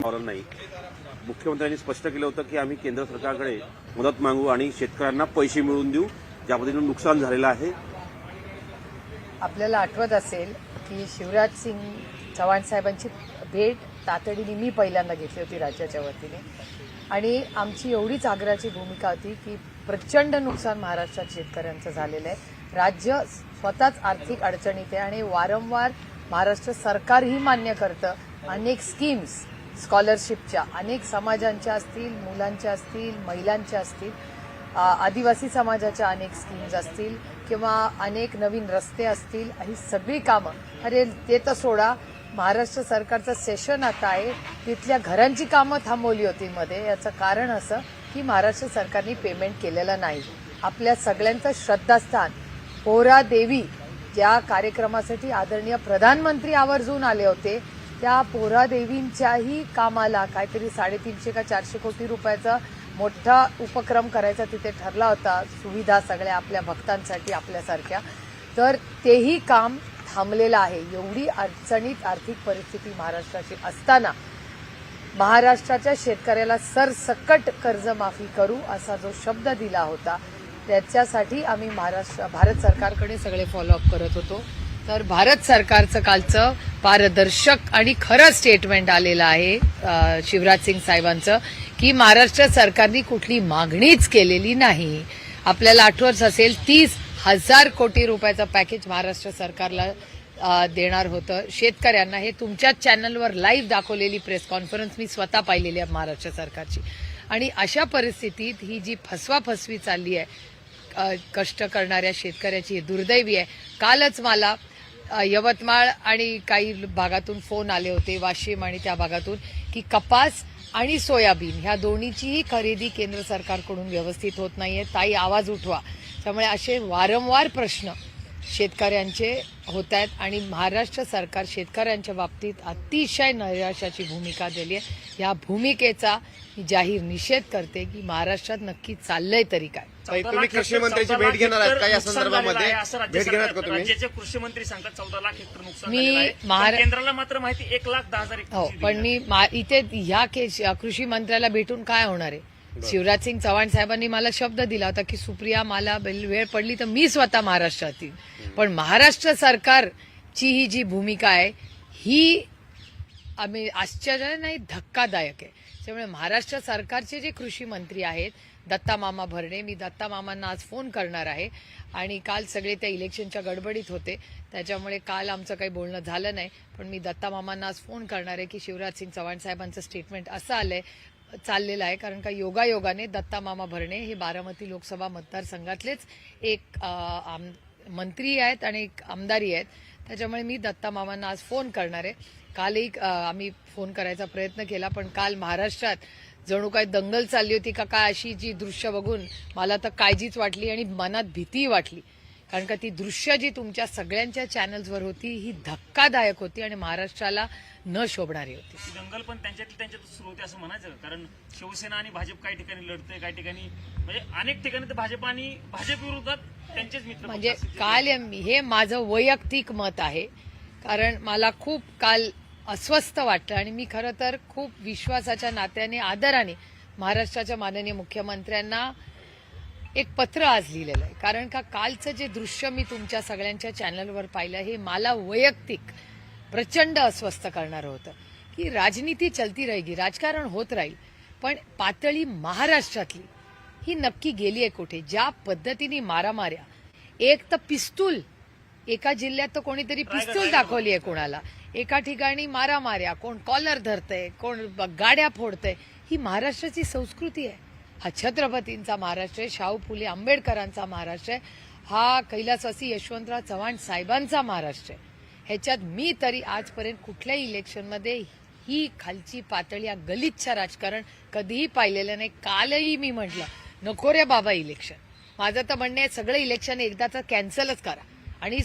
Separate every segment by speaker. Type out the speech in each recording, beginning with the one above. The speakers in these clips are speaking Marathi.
Speaker 1: वातावरण नाही. मुख्यमंत्र्यांनी स्पष्ट केलं होतं की आम्ही केंद्र सरकारकडे मदत मागू आणि शेतकऱ्यांना पैसे मिळवून देऊ. ज्या पद्धतीनं नुकसान झालेलं आहे.
Speaker 2: आपल्याला आठवत असेल की शिवराज सिंग चव्हाण साहेबांची भेट तातडीने मी पहिल्यांदा घेतली होती राज्याच्या वतीने. आणि आमची एवढीच आग्रहाची भूमिका होती की प्रचंड नुकसान महाराष्ट्रात शेतकऱ्यांचं झालेलं आहे. राज्य स्वतःच आर्थिक अडचणीत आहे आणि वारंवार महाराष्ट्र सरकारही मान्य करतं. अनेक स्कीम्स स्कॉलरशिपच्या. अनेक समाजांच्या असतील मुलांच्या असतील महिलांच्या असतील आदिवासी समाजाच्या अनेक स्कीम्स असतील किंवा अनेक नवीन रस्ते असतील ही सगळी कामं. अरे ते तर सोडा. महाराष्ट्र सरकारचं सेशन आता आहे. तिथल्या घरांची कामं थांबवली होती मध्ये. याचं कारण असं की महाराष्ट्र सरकारने पेमेंट केलेलं नाही. आपल्या सगळ्यांचं श्रद्धास्थान. पोरा देवी ज्या कार्यक्रमासाठी आदरणीय प्रधानमंत्री आवर्जून आले होते त्या पोरा देवींच्याही कामाला काहीतरी साडेतीनशे का चारशे कोटी रुपयाचा मोठा उपक्रम करायचा तिथे ठरला होता. सुविधा सगळ्या आपल्या भक्तांसाठी आपल्यासारख्या. तर तेही काम थांबलेलं आहे. एवढी अडचणीत आर्थिक परिस्थिती महाराष्ट्राची असताना महाराष्ट्राच्या शेतकऱ्याला सरसकट कर्जमाफी करू असा जो शब्द दिला होता त्याच्यासाठी आम्ही महाराष्ट्र भारत सरकारकडे सगळे फॉलोअप करत होतो. तर भारत सरकारचं कालचं पारदर्शक आणि खरं स्टेटमेंट आलेलं आहे शिवराज सिंग साहेबांचं की महाराष्ट्र सरकारनी कुठली मागणीच केलेली नाही. आपल्याला आठवत असेल तीस हजार कोटी रुपयाचं पॅकेज महाराष्ट्र सरकारला देणार होतं. शेतकऱ्यांना हे तुमच्याच चॅनलवर लाईव्ह दाखवलेली प्रेस कॉन्फरन्स मी स्वतः पाहिलेली आहे महाराष्ट्र सरकारची. आणि अशा परिस्थितीत ही जी फसवाफसवी चालली आहे कष्ट करणाऱ्या शेतकऱ्याची दुर्दैवी आहे. कालच मला यवतमाळ आणि काही भागातून फोन आले होते वाशिम आणि त्या भागातून की कपास आणि सोयाबीन ह्या दोन्हीचीही खरेदी केंद्र सरकारकडून व्यवस्थित होत नाहीये. ताई आवाज उठवा. त्यामुळे असे वारंवार प्रश्न शेतकऱ्यांचे होत आहेत. आणि महाराष्ट्र सरकार शेतकऱ्यांच्या बाबतीत अतिशय नैराश्याची भूमिका दिली आहे. या भूमिकेचा मी जाहीर निषेध करते की महाराष्ट्रात नक्की चाललंय तरी काय.
Speaker 3: तुम्ही कृषी मंत्र्याची भेट घेणार आहात का या संदर्भामध्ये? भेट घेणार का तुम्ही?
Speaker 4: कृषी मंत्री सांगतात चौदा लाख हेक्टर नुकसान
Speaker 2: मी
Speaker 4: केंद्राला मात्र माहिती एक लाख दहा हजार
Speaker 2: हो पण मी इथे ह्या कृषी मंत्र्याला भेटून काय होणार आहे? शिवराज सिंग चव्हाण साहेबांनी मला शब्द दिला होता की सुप्रिया मला वेळ पडली तर मी स्वतः महाराष्ट्रात येईन पण महाराष्ट्र सरकारची ही जी भूमिका आहे ही आम्ही आश्चर्य नाही धक्कादायक आहे. त्यामुळे महाराष्ट्र सरकारचे जे कृषी मंत्री आहेत दत्ता मामा भरणे मी दत्ता मामांना आज फोन करणार आहे. आणि काल सगळे त्या इलेक्शनच्या गडबडीत होते. त्याच्यामुळे काल आमचं काही बोलणं झालं नाही. पण मी दत्ता मामांना आज फोन करणार आहे की शिवराज सिंग चव्हाण साहेबांचं स्टेटमेंट असं आलंय. चाललेलं आहे कारण का योगायोगाने दत्ता मामा भरणे हे बारामती लोकसभा मतदारसंघातलेच एक आम- मंत्री आहेत आणि एक आमदारी आहेत. त्याच्यामुळे मी दत्ता मामांना आज फोन करणार आहे. कालही आम्ही फोन करायचा प्रयत्न केला पण काल महाराष्ट्रात जणू काय दंगल चालली होती का काय अशी जी दृश्य बघून मला तर काळजीच वाटली आणि मनात भीतीही वाटली. कारण का ती दृश्य जी तुमच्या सगळ्यांच्या चॅनल्सवर होती ही धक्कादायक होती आणि महाराष्ट्राला न शोभणारी होती
Speaker 4: दंगल पण त्यांच्यातली त्यांच्यात सुरू होते असं म्हणायचं? कारण शिवसेना आणि भाजप काही ठिकाणी लढतंय काही ठिकाणी म्हणजे अनेक ठिकाणी तर भाजप आणि भाजप विरोधात त्यांचेच मित्र
Speaker 2: म्हणजे. काल हे- हे माझं वैयक्तिक मत आहे कारण मला खूप काल अस्वस्थ वाटलं आणि मी खरं तर खूप विश्वासाच्या नात्याने आदराने महाराष्ट्राच्या माननीय मुख्यमंत्र्यांना एक पत्र आज लिहिलेलं आहे. कारण का कालचं जे दृश्य मी तुमच्या सगळ्यांच्या चॅनलवर पाहिलं हे मला वैयक्तिक प्रचंड अस्वस्थ करणारं होतं. की राजनीती चलती रहेगी राजकारण होत राहील पण पातळी महाराष्ट्रातली ही नक्की गेली आहे कुठे? ज्या पद्धतीने मारामाऱ्या एक तर पिस्तूल एका जिल्ह्यात तर कोणीतरी पिस्तूल दाखवली आहे कोणाला. एका ठिकाणी मारामाऱ्या कोण कॉलर धरतंय कोण गाड्या फोडतंय ही महाराष्ट्राची संस्कृती आहे. हा छत्रपतींचा महाराष्ट्र आहे शाहू फुले आंबेडकरांचा महाराष्ट्र आहे हा कैलासवासी यशवंतराव चव्हाण साहेबांचा महाराष्ट्र आहे. ह्याच्यात मी तरी आजपर्यंत कुठल्याही इलेक्शनमध्ये ही खालची पातळी या गलिच्छ राजकारण कधीही पाहिलेलं नाही कालही मी म्हटलं नको रे बाबा इलेक्शन माझं तर म्हणणं आहे सगळं इलेक्शन एकदाचं कॅन्सलच करा. आणि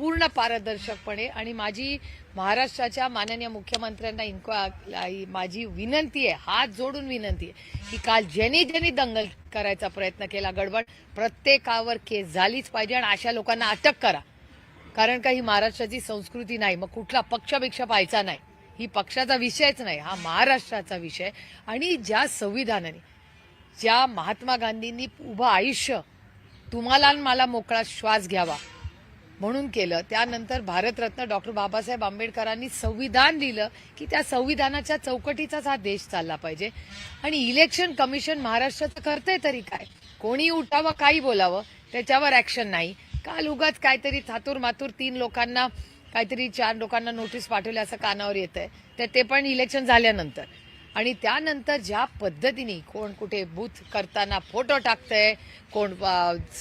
Speaker 2: पूर्ण पारदर्शकपणे आणि माझी महाराष्ट्राच्या माननीय मुख्यमंत्र्यांना इन्क्वा- माझी विनंती आहे हात जोडून विनंती आहे की काल ज्यांनी ज्यांनी दंगल करायचा प्रयत्न केला गडबड प्रत्येकावर केस झालीच पाहिजे आणि अशा लोकांना अटक करा. कारण का ही महाराष्ट्राची संस्कृती नाही मग कुठला पक्षपेक्षा पाहायचा नाही. ही पक्षाचा विषयच नाही हा महाराष्ट्राचा विषय. आणि ज्या संविधानाने ज्या महात्मा गांधींनी उभं आयुष्य तुम्हाला आणि मला मोकळा श्वास घ्यावा म्हणून केलं. त्यानंतर भारतरत्न डॉक्टर बाबासाहेब आंबेडकरांनी संविधान लिहिलं की त्या संविधानाच्या चौकटीचाच हा देश चालला पाहिजे. आणि इलेक्शन कमिशन महाराष्ट्राचं करतंय तरी काय? कोणी उठावं काही बोलावं त्याच्यावर ऍक्शन नाही. काल उगाच काहीतरी थातूर मातूर तीन लोकांना काहीतरी चार लोकांना नोटीस पाठवली असं कानावर येत आहे तर ते पण इलेक्शन झाल्यानंतर. आणि त्यानंतर ज्या पद्धतीने कोण कुठे बूथ करताना फोटो टाकतंय कोण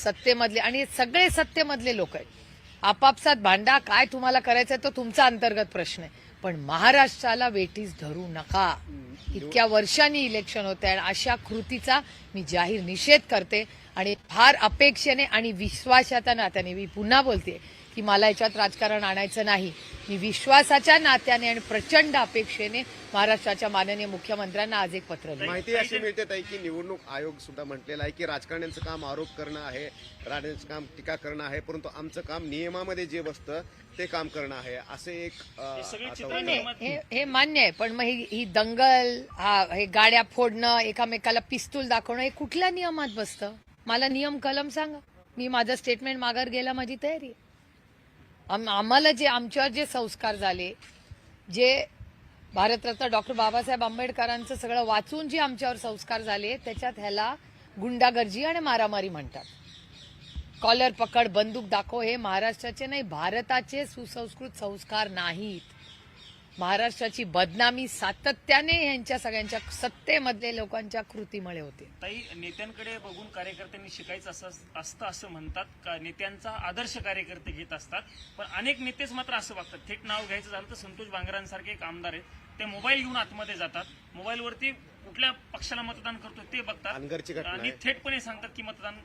Speaker 2: सत्तेमधले आणि सगळे सत्तेमधले लोक आहेत. आपापसात भांडा काय तुम्हाला करायचं तो तुमचा अंतर्गत प्रश्न आहे. पण महाराष्ट्राला वेटीस धरू नका. इतक्या वर्षांनी इलेक्शन होत आहे आणि अशा कृतीचा मी जाहीर निषेध करते आणि फार अपेक्षेने आणि विश्वासाच्या नात्याने मी पुन्हा बोलते की मला याच्यात राजकारण आणायचं नाही. मी विश्वासाच्या नात्याने आणि प्रचंड अपेक्षेने महाराष्ट्राच्या माननीय मुख्यमंत्र्यांना आज एक पत्र लिहिलं.
Speaker 3: माहिती अशी मिळते ताई की निवडणूक आयोग सुद्धा म्हटलेला आहे की राजकारण्यांचं काम आरोप करणं आहे राजकारण्यांचं काम टीका करणं आहे परंतु आमचं काम नियमामध्ये जे बसतं ते काम करणं आहे असे एक
Speaker 4: हे
Speaker 2: हे हे मान्य आहे पण मग ही ही दंगल हा हे गाड्या फोडणं एकामेकाला पिस्तूल दाखवणं हे कुठल्या नियमात बसतं? मला नियम कलम सांगा. मी माझं स्टेटमेंट माघार घ्यायला माझी तयारी आहे. आम- आम्हाला जे आमच्यावर जे संस्कार झाले जे भारतरत्न डॉक्टर बाबासाहेब आंबेडकरांचं सगळं वाचून जे आमच्यावर संस्कार झाले त्याच्यात ह्याला गुंडागर्जी आणि मारामारी म्हणतात. कॉलर पकड बंदूक दाखव हे महाराष्ट्राचे नाही भारताचे सुसंस्कृत संस्कार नाहीत. महाराष्ट्राची बदनामी सातत्याने यांच्या सगळ्यांच्या सत्तेमधले लोकांच्या कृतीमुळे होते.
Speaker 4: ताई नेत्यांकडे बघून कार्यकर्त्यांनी शिकायचं असं असतं असं म्हणतात का? नेत्यांचा आदर्श कार्यकर्ते घेत असतात पण अनेक नेतेच मात्र असं वागतात. थेट नाव घ्यायचं झालं तर संतोष बांगरांसारखे एक आमदार आहेत. ते मोबाईल घेऊन आतमध्ये जातात. मोबाईलवरती कुठल्या पक्षाला मतदान करतो ते बघतात. आणि. थेटपणे सांगतात की मतदान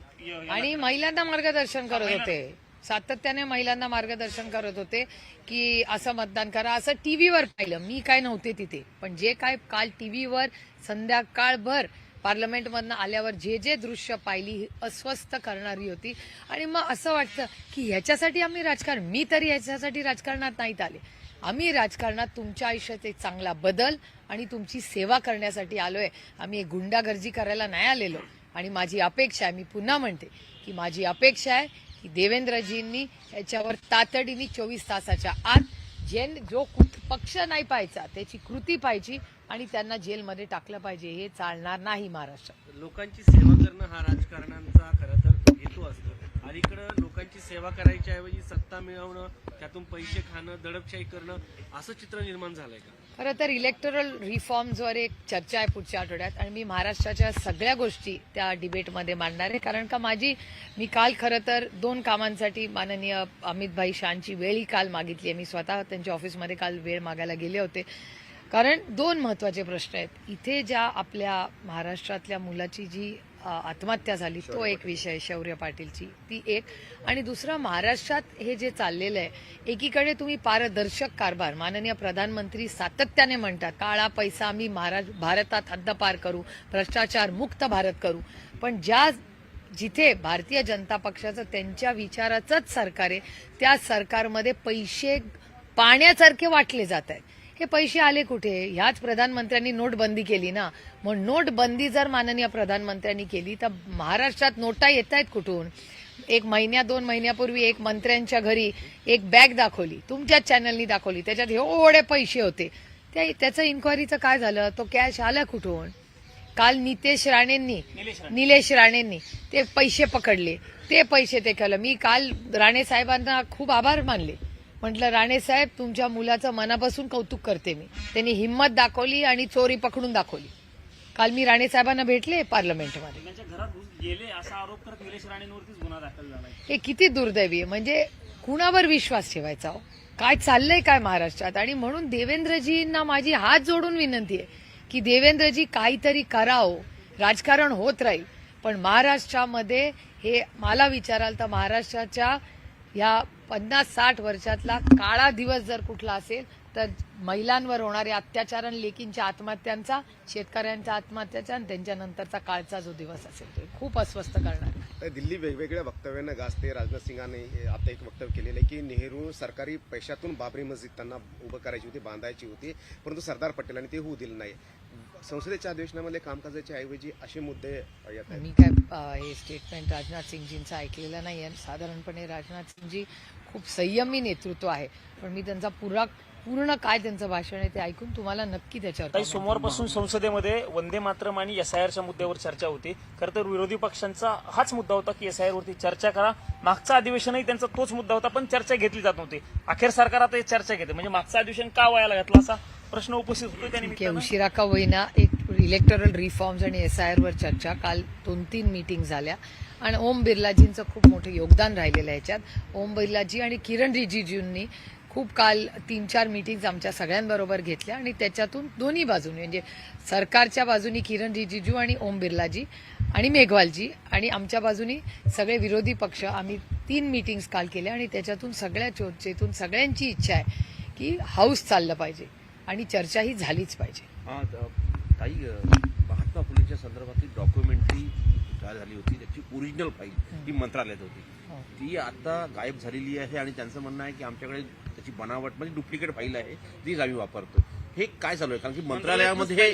Speaker 2: आणि महिलांना मार्गदर्शन करत होते. सातत्याने महिलांना मार्गदर्शन करत होते की असं मतदान करा. असं टी व्हीवर पाहिलं. मी काय नव्हते तिथे. पण जे काय काल टी व्हीवर संध्याकाळभर पार्लमेंटमधनं आल्यावर जे जे दृश्य पाहिली ही अस्वस्थ करणारी होती. आणि मग असं वाटतं की ह्याच्यासाठी आम्ही राजकारण मी तरी ह्याच्यासाठी राजकारणात नाहीत आले. आम्ही राजकारणात तुमच्या आयुष्यात एक चांगला बदल आणि तुमची सेवा करण्यासाठी आलो आहे आम्ही एक गुंडागर्जी करायला नाही आलेलो. आणि माझी अपेक्षा आहे मी पुन्हा म्हणते की माझी अपेक्षा आहे की देवेंद्रजींनी याच्यावर तातडीने चोवीस तासाच्या आत जे जो कुठ- पक्ष नाही पाहायचा त्याची कृती पाहिजे आणि त्यांना जेलमध्ये टाकलं पाहिजे हे चालणार नाही महाराष्ट्रात
Speaker 5: लोकांची सेवा करणं हा राजकारणांचा खरं तर हेतू असतो. अलीकडं लोकांची सेवा करायच्या ऐवजी सत्ता मिळवणं त्यातून पैसे खाणं दडपशाही करणं असं चित्र निर्माण झालंय का?
Speaker 2: खरं तर इलेक्टोरल रिफॉर्म्सवर एक चर्चा आहे पुढच्या आठवड्यात आणि मी महाराष्ट्राच्या सगळ्या गोष्टी त्या डिबेटमध्ये मांडणार आहे. कारण का माझी मी काल खरं तर दोन कामांसाठी माननीय अमितभाई शहांची वेळही काल मागितली आहे. मी स्वतः त्यांच्या ऑफिसमध्ये काल वेळ मागायला गेले होते. कारण दोन महत्त्वाचे प्रश्न आहेत. इथे ज्या आपल्या महाराष्ट्रातल्या मुलाची जी आत्महत्या झाली तो एक विषय शौर्य पाटीलची ती एक. आणि दुसरा महाराष्ट्रात हे जे चाललेलं आहे एकीकडे तुम्ही पारदर्शक कारभार माननीय प्रधानमंत्री सातत्याने म्हणतात काळा पैसा आम्ही महाराज भारतात हद्दपार करू भ्रष्टाचार मुक्त भारत करू. पण ज्या जिथे भारतीय जनता पक्षाचं त्यांच्या विचाराचंच सरकार आहे त्या सरकारमध्ये पैसे पाण्यासारखे वाटले जात आहेत. हे पैसे आले कुठे? ह्याच प्रधानमंत्र्यांनी नोटबंदी केली ना. मग नोटबंदी जर माननीय प्रधानमंत्र्यांनी केली तर महाराष्ट्रात नोटा येत आहेत कुठून? एक महिन्या दोन महिन्यापूर्वी एक मंत्र्यांच्या घरी एक बॅग दाखवली तुमच्याच चॅनलनी दाखवली. त्याच्यात एवढे पैसे होते. त्या त्याचं इन्क्वायरीचं काय झालं? तो कॅश आला कुठून? काल नितेश राणेंनी
Speaker 4: निलेश राणे.
Speaker 2: निलेश राणेंनी ते पैसे पकडले. ते पैसे ते केलं. मी काल राणे साहेबांना खूप आभार मानले. म्हटलं राणे साहेब तुमच्या मुलाचं मनापासून कौतुक करते मी. त्यांनी हिंमत दाखवली आणि चोरी पकडून दाखवली. काल मी राणे साहेबांना भेटले पार्लमेंटमध्ये. हे किती दुर्दैवी आहे. म्हणजे कुणावर विश्वास ठेवायचा हो? काय चाललंय काय महाराष्ट्रात? आणि म्हणून देवेंद्रजींना माझी हात जोडून विनंती आहे की देवेंद्रजी काहीतरी करावं राजकारण होत राहील. पण महाराष्ट्रामध्ये हे मला विचाराल तर महाराष्ट्राच्या या पन्नास साठ वर्षातला काळा दिवस जर कुठला असेल तर महिलांवर होणारे अत्याचार आणि लेकींच्या आत्महत्यांचा शेतकऱ्यांच्या आत्महत्याचा आणि त्यांच्यानंतरचा काळचा जो दिवस असेल तो खूप अस्वस्थ करणार.
Speaker 3: तर दिल्ली वेगवेगळ्या वक्तव्यानं गाजते. राजनाथ सिंगाने आता एक वक्तव्य केलेलं आहे की नेहरू सरकारी पैशातून बाबरी मस्जिद त्यांना उभं करायची होती बांधायची होती परंतु सरदार पटेलांनी ते होऊ दिलं नाही. संसदेच्या अधिवेशनामध्ये कामकाजाच्या ऐवजी असे मुद्दे येत आहेत.
Speaker 2: मी काय हे स्टेटमेंट राजनाथ सिंगजींचं ऐकलेलं नाही आहे. साधारणपणे राजनाथ सिंगजी खूप संयमी नेतृत्व आहे. पण मी त्यांचा पुरा पूर्ण काय त्यांचं भाषण आहे ते ऐकून तुम्हाला नक्की त्याच्यावर
Speaker 4: सोमवारपासून संसदेमध्ये वंदे मातरम आणि एस आय आरच्या मुद्द्यावर चर्चा होती. खरं तर विरोधी पक्षांचा हाच मुद्दा होता की एस आय वरती चर्चा करा. मागचं अधिवेशनही त्यांचा तोच मुद्दा होता पण चर्चा घेतली जात नव्हती. अखेर सरकार आता हे चर्चा घेते. म्हणजे मागचं अधिवेशन का व्हायला घातलं असा? प्रश्न उपस्थित होतो
Speaker 2: की
Speaker 4: त्यानिमित्तानं
Speaker 2: उशिरा का होईना एक इलेक्टोरल रिफॉर्म्स आणि एस आय आरवर चर्चा. काल दोन तीन मीटिंग झाल्या. आणि ओम बिर्लाजींचं खूप मोठं योगदान राहिलेलं आहे याच्यात. ओम बिर्लाजी आणि किरण रिजिजूंनी खूप काल तीन चार मीटिंग्स आमच्या सगळ्यांबरोबर घेतल्या आणि त्याच्यातून दोन्ही बाजूनी म्हणजे सरकारच्या बाजूनी किरण रिजिजू आणि ओम बिर्लाजी आणि मेघवालजी आणि आमच्या बाजूनी सगळे विरोधी पक्ष आम्ही तीन मीटिंग्स काल केल्या आणि त्याच्यातून सगळ्या चर्चेतून सगळ्यांची इच्छा आहे की हाऊस चाललं पाहिजे. आणि चर्चा ही झालीच पाहिजे.
Speaker 1: हा, ताई अ, महात्मा फुलेंच्या संदर्भातली डॉक्युमेंटरी तयार झाली होती त्याची ओरिजिनल फाईल ही मंत्रालयात होती.
Speaker 2: हो.
Speaker 1: ती आता गायब झालेली आहे आणि त्यांचं म्हणणं आहे की आमच्याकडे त्याची बनावट म्हणजे डुप्लिकेट फाईल आहे तीच आम्ही वापरतो हे काय चालू आहे? कारण की मंत्रालयामध्ये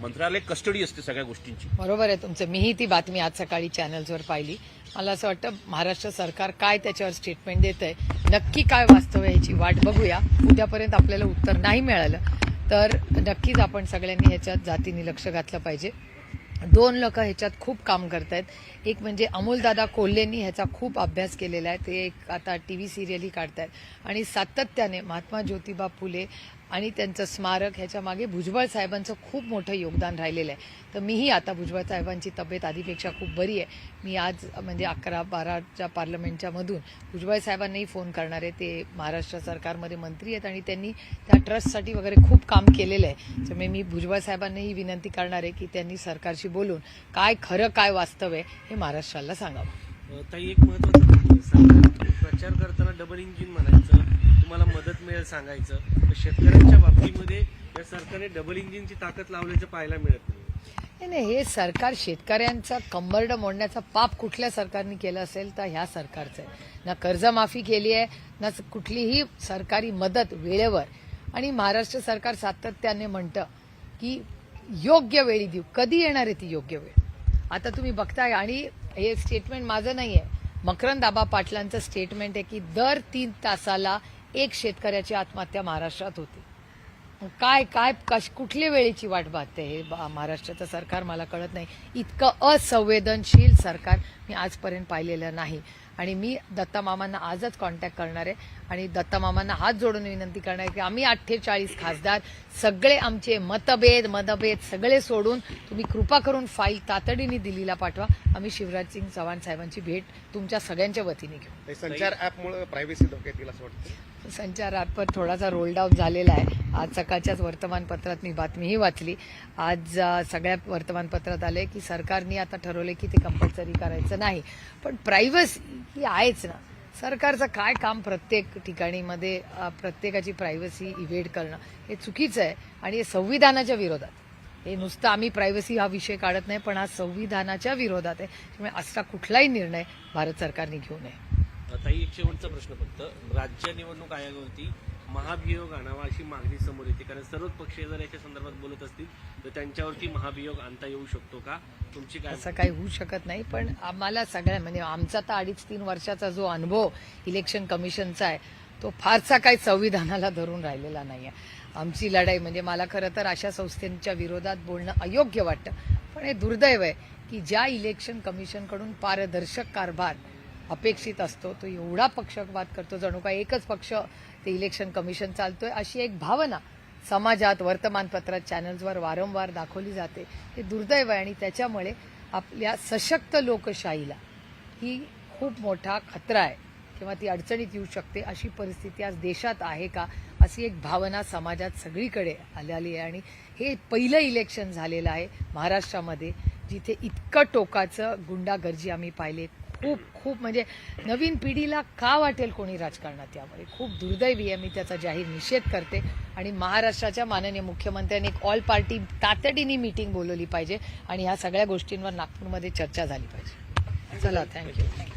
Speaker 1: मंत्रालय कस्टडी असते सगळ्या गोष्टींची.
Speaker 2: बरोबर आहे तुमचं. मीही ती बातमी आज सकाळी चॅनल्सवर पाहिली. मला असं वाटतं महाराष्ट्र सरकार काय त्याच्यावर स्टेटमेंट देत आहे नक्की काय वास्तव आहे ह्याची वाट बघूया. उद्यापर्यंत आपल्याला उत्तर नाही मिळालं तर नक्कीच आपण सगळ्यांनी ह्याच्यात जातीने लक्ष घातलं पाहिजे. दोन लोक ह्याच्यात खूप काम करतायत. एक म्हणजे अमोलदादा कोल्हेंनी ह्याचा खूप अभ्यास केलेला आहे. ते एक आता टी व्ही सिरियलही काढतायत. आणि सातत्याने महात्मा ज्योतिबा फुले आणि त्यांचं स्मारक ह्याच्या मागे भुजबळ साहेबांचं खूप मोठं योगदान राहिलेलं आहे. तर मीही आता भुजबळ साहेबांची तब्येत आधीपेक्षा खूप बरी आहे. मी आज म्हणजे अकरा बाराच्या पार्लमेंटच्या मधून भुजबळ साहेबांनाही फोन करणार आहे. ते महाराष्ट्र सरकारमध्ये मंत्री आहेत आणि त्यांनी त्या ट्रस्टसाठी वगैरे खूप काम केलेलं आहे. त्यामुळे मी भुजबळ साहेबांनाही विनंती करणार आहे की त्यांनी सरकारशी बोलून काय खरं काय वास्तव आहे हे महाराष्ट्राला सांगावं.
Speaker 5: ताई एक महत्वाचं सरकार प्रचार करताना डबल इंजिन म्हणायचं तुम्हाला मदत मिळेल सांगायचं. तर शेतकऱ्यांच्या बाबतीमध्ये या सरकारने डबल इंजिनची ताकद लावल्याचं पाहायला मिळत नाही.
Speaker 2: नाही नाही हे सरकार शेतकऱ्यांचा कंबरड मोडण्याचा पाप कुठल्या सरकारने केलं असेल तर ह्या सरकारचं आहे. ना कर्जमाफी केली आहे ना कुठलीही सरकारी मदत वेळेवर. आणि महाराष्ट्र सरकार सातत्याने म्हणतं की योग्य वेळी देऊ. कधी येणार आहे ती योग्य वेळ? आता तुम्ही बघताय आणि हे स्टेटमेंट माझं नाही आहे मकरंद आबा पाटलांचं स्टेटमेंट आहे की दर तीन तासाला एक शेतकऱ्याची आत्महत्या महाराष्ट्रात होते. काय काय कश कुठल्या वेळेची वाट पाहते हे महाराष्ट्राचं सरकार मला कळत नाही. इतकं असंवेदनशील सरकार मी आजपर्यंत पाहिलेलं नाही. आणि मी दत्ता मामांना आजच कॉन्टॅक्ट करणार आहे. आणि दत्ता मामांना हात जोडून विनंती करणार आहे की आम्ही अठ्ठेचाळीस खासदार सगळे आमचे मतभेद मतभेद सगळे सोडून तुम्ही कृपा करून फाईल तातडीने दिल्लीला पाठवा. आम्ही शिवराज सिंग चव्हाण साहेबांची भेट तुमच्या सगळ्यांच्या वतीने घेऊ.
Speaker 3: संचार ऍपमुळे प्रायव्हसी धोक्यात येईल असं वाटतं?
Speaker 2: संचार पर थोडासा रोलडाऊन झालेला आहे. आज सकाळच्याच वर्तमानपत्रात मी बातमीही वाचली. आज सगळ्या वर्तमानपत्रात आले की सरकारने आता ठरवले की ते कंपल्सरी करायचं नाही. पण प्रायव्हसी ही आहेच ना. सरकारचं काय काम प्रत्येक ठिकाणी मध्ये प्रत्येकाची प्रायव्हसी इव्हेड करणं हे चुकीचं आहे आणि हे संविधानाच्या विरोधात. हे नुसतं आम्ही प्रायव्हसी हा विषय काढत नाही पण हा संविधानाच्या विरोधात आहे. त्यामुळे असा कुठलाही निर्णय भारत सरकारने घेऊ नये.
Speaker 5: ताई एक शेवटचा प्रश्न फक्त. राज्य निवडणूक आयोगावरती महाभियोग आणावा अशी मागणी समोर येते. कारण सर्वच पक्ष जर याच्या संदर्भात बोलत असतील तर त्यांच्यावरती महाभियोग आणता येऊ शकतो का? तुमची काय
Speaker 2: असं काही होऊ शकत नाही. पण आम्हाला सगळ्या म्हणजे आमचा तर अडीच तीन वर्षाचा जो अनुभव इलेक्शन कमिशनचा आहे तो फारसा काही संविधानाला धरून राहिलेला नाही आहे आमची लढाई म्हणजे मला खरं तर अशा संस्थेच्या विरोधात बोलणं अयोग्य वाटतं. पण हे दुर्दैव आहे की ज्या इलेक्शन कमिशनकडून पारदर्शक कारभार अपेक्षित असतो तो एवढा पक्षपात करतो जणू काय एकच पक्ष ते इलेक्शन कमिशन चालतोय अशी एक भावना समाजात वर्तमानपत्रात चॅनल्सवर वारंवार दाखवली जाते. हे दुर्दैव आहे आणि त्याच्यामुळे आपल्या सशक्त लोकशाहीला ही खूप मोठा खतरा आहे किंवा ती अडचणीत येऊ शकते अशी परिस्थिती आज देशात आहे का अशी एक भावना समाजात सगळीकडे आलेली आहे. आणि हे पहिलं इलेक्शन झालेलं आहे महाराष्ट्रामध्ये जिथे इतकं टोकाचं गुंडागर्जी आम्ही पाहिले खूप खूप म्हणजे नवीन पिढीला का वाटेल कोणी राजकारणात यामध्ये? खूप दुर्दैवी आहे मी त्याचा जाहीर निषेध करते. आणि महाराष्ट्राच्या माननीय मुख्यमंत्र्यांनी एक ऑल पार्टी तातडीने मीटिंग बोलवली पाहिजे. आणि ह्या सगळ्या गोष्टींवर नागपूरमध्ये चर्चा झाली पाहिजे. चला थँक्यू